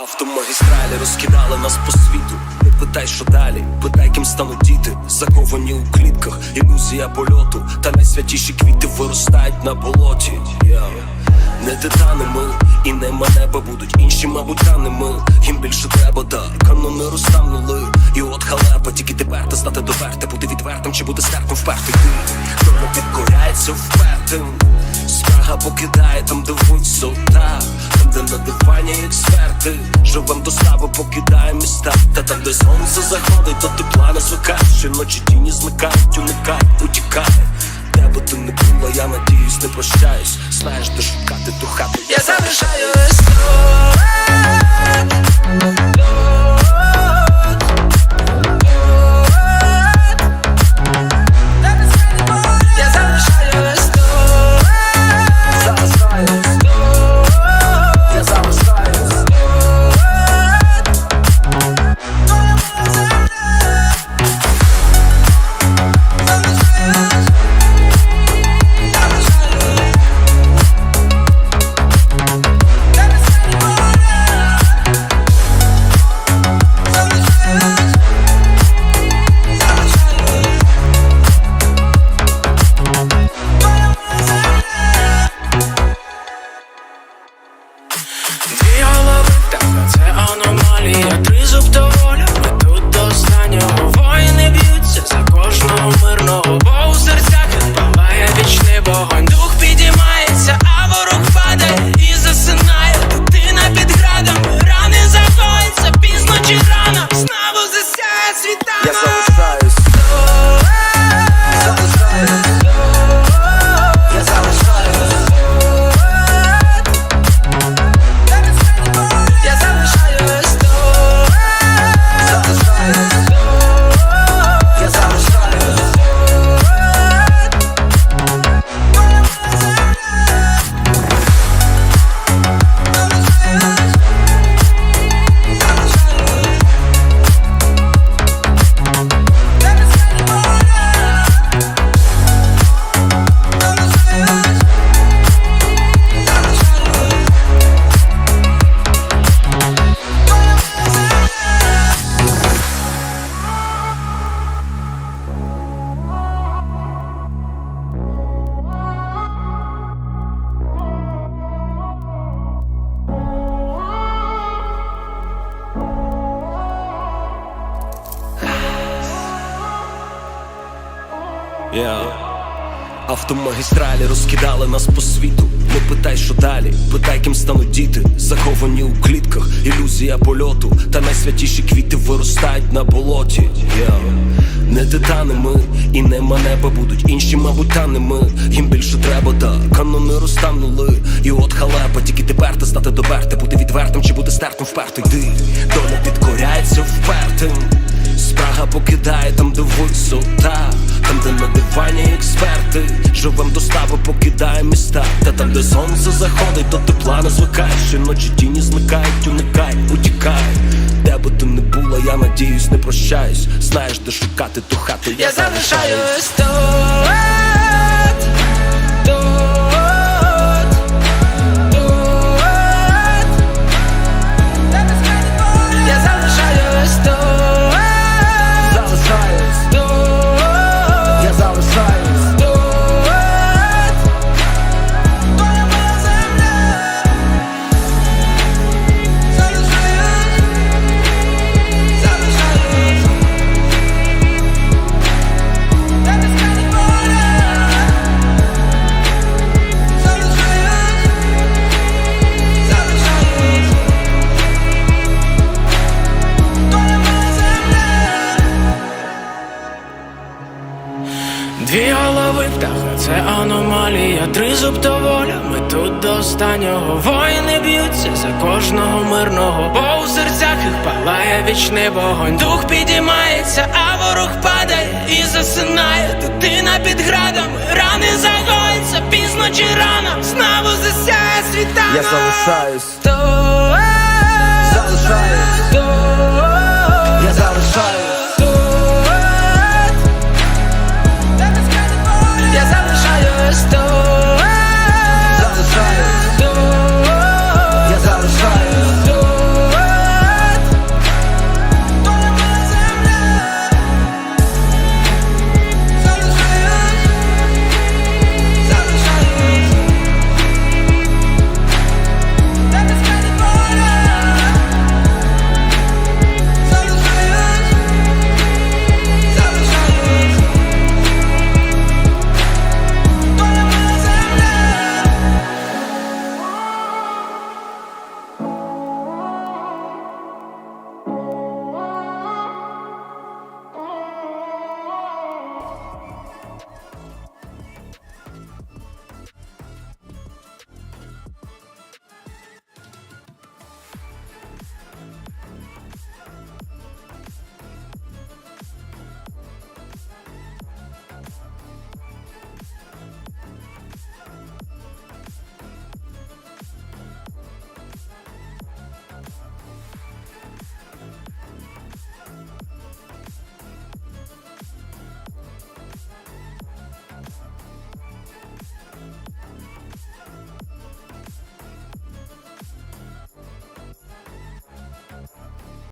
Автомагістралі розкидали нас по світу. Не питай, що далі, питай, ким стануть діти, заковані у клітках, ілюзія польоту, та найсвятіші квіти виростають на болоті. Я не титани ми, і не небо будуть інші, мабуть, рани ми. Їм більше треба, да канони розтанули. І от халепа, тільки тепер ти стати доверте, бути відвертим чи бути стерпом впертий ти. Тому підкоряється впертим. Спрага покидає там, де висота, там, де на дивані експерти. Живем до стави, покидає міста. Та там, де сонце заходить, то тепла не звикає. Щоночі тіні зникають, уникають, утікає. Де би ти не була, я надіюсь, не прощаюсь. Знаєш, де шукати ту хату. Я залишаю листок Я Автомагістралі розкидали нас по світу. Не питай, що далі, питай, ким стануть діти, заховані у клітках, ілюзія польоту, та найсвятіші квіти виростають на болоті. Я не титани ми, і нема неба будуть інші, мабуть, тани ми. Їм більше треба, да канони розтанули. І от халепа, тільки тепер ти стати доберте, бути відвертим чи бути стертим вперто йди. Доля підкоряється впертим. Спрага покидає там, де висота, там, де на дивані експерти. Живем до стави, покидає міста. Та там, де сонце заходить, то тепла не звикає. Щоночі тіні зникають, уникай, утікай. Де би ти не була, я надіюсь, не прощаюсь. Знаєш, де шукати ту хату. Я залишаю залишаюсь. Тут, Дві голови птаха, це аномалія, тризуб то воля. Ми тут до останнього воїни б'ються за кожного мирного, бо у серцях їх палає вічний вогонь. Дух підіймається, а ворог падає і засинає. Дитина під градами, рани загоїться, пізно чи рано, знову засяє світанок. Я залишаюсь.